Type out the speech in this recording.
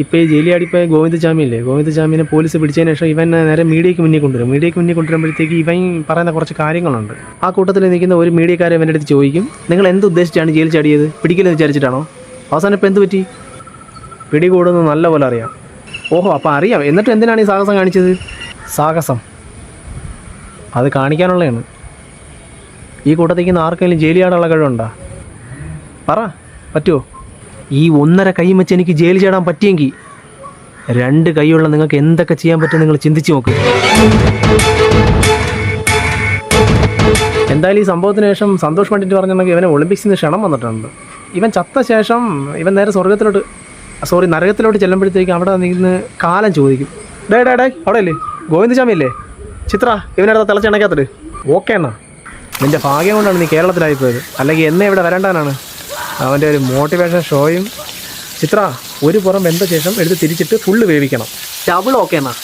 ഇപ്പോൾ ഈ ജയിലിയാടിപ്പോയ ഗോവിന്ദ ജാമ്യനെ പോലീസ് പിടിച്ചതിന് ശേഷം ഇവൻ നേരെ മീഡിയയ്ക്ക് മുന്നിൽ കൊണ്ടുവരും. മീഡിയയ്ക്ക് മുന്നിൽ കൊണ്ടുവരുമ്പോഴത്തേക്ക് ഇവൻ പറയുന്ന കുറച്ച് കാര്യങ്ങളുണ്ട്. ആ കൂട്ടത്തിൽ നിൽക്കുന്ന ഒരു മീഡിയക്കാരെ ഇവന്റെ അടുത്ത് ചോദിക്കും നിങ്ങൾ എന്ത് ഉദ്ദേശിച്ചാണ് ജയിൽ ചാടിയത്? പിടിക്കില്ലെന്ന് വിചാരിച്ചിട്ടാണോ? അവസാനം ഇപ്പോൾ എന്ത് പറ്റി? നല്ല പോലെ അറിയാം. ഓഹോ അപ്പോൾ അറിയാം. എന്നിട്ട് എന്തിനാണ് ഈ സാഹസം കാണിച്ചത്? സാഹസം. അത് കാണിക്കാനുള്ളതാണ്. ഈ കൂട്ടത്തേക്ക് ആർക്കെങ്കിലും ജയിലിയാടുള്ള ചാടാനുള്ള കഴിവുണ്ടോ? പറ. പറ്റുമോ ഈ ഒന്നര കൈ വെച്ച് എനിക്ക് ജയിലിൽ ചാടാൻ പറ്റിയെങ്കിൽ രണ്ട് കൈയുള്ള നിങ്ങൾക്ക് എന്തൊക്കെ ചെയ്യാൻ പറ്റും നിങ്ങൾ ചിന്തിച്ചു നോക്ക്. എന്തായാലും ഈ സംഭവത്തിന് ശേഷം സന്തോഷ് പണ്ഡിറ്റ് പറഞ്ഞിട്ടുണ്ടെങ്കിൽ ഇവനെ ഒളിമ്പിക്സിൽ നിന്ന് ക്ഷണം വന്നിട്ടുണ്ട്. ഇവൻ ചത്ത ശേഷം ഇവൻ നേരെ സ്വർഗത്തിലോട്ട് സോറി നരകത്തിലോട്ട് ചെല്ലുമ്പോഴത്തേക്ക് അവിടെ നിന്ന് കാലം ചോദിക്കും. ഡേ ഡേ ഡേ അവിടെ അല്ലേ ഗോവിന്ദചാമി ചിത്ര ഇവനടുത്ത തിളച്ചണക്കാത്തത് ഓക്കെ എന്നാ നിന്റെ ഭാഗ്യം കൊണ്ടാണ് നീ കേരളത്തിലായി പോയത് അല്ലെങ്കിൽ എന്നെ ഇവിടെ വരണ്ടാനാണ്. അവന്റെ ഒരു മോട്ടിവേഷൻ ഷോയും ചിത്ര ഒരു പുറം വെന്ത ശേഷം എടുത്ത് തിരിച്ചിട്ട് ഫുള്ള് വേവിക്കണം. ഡബിൾ ഓക്കെ എന്നാ.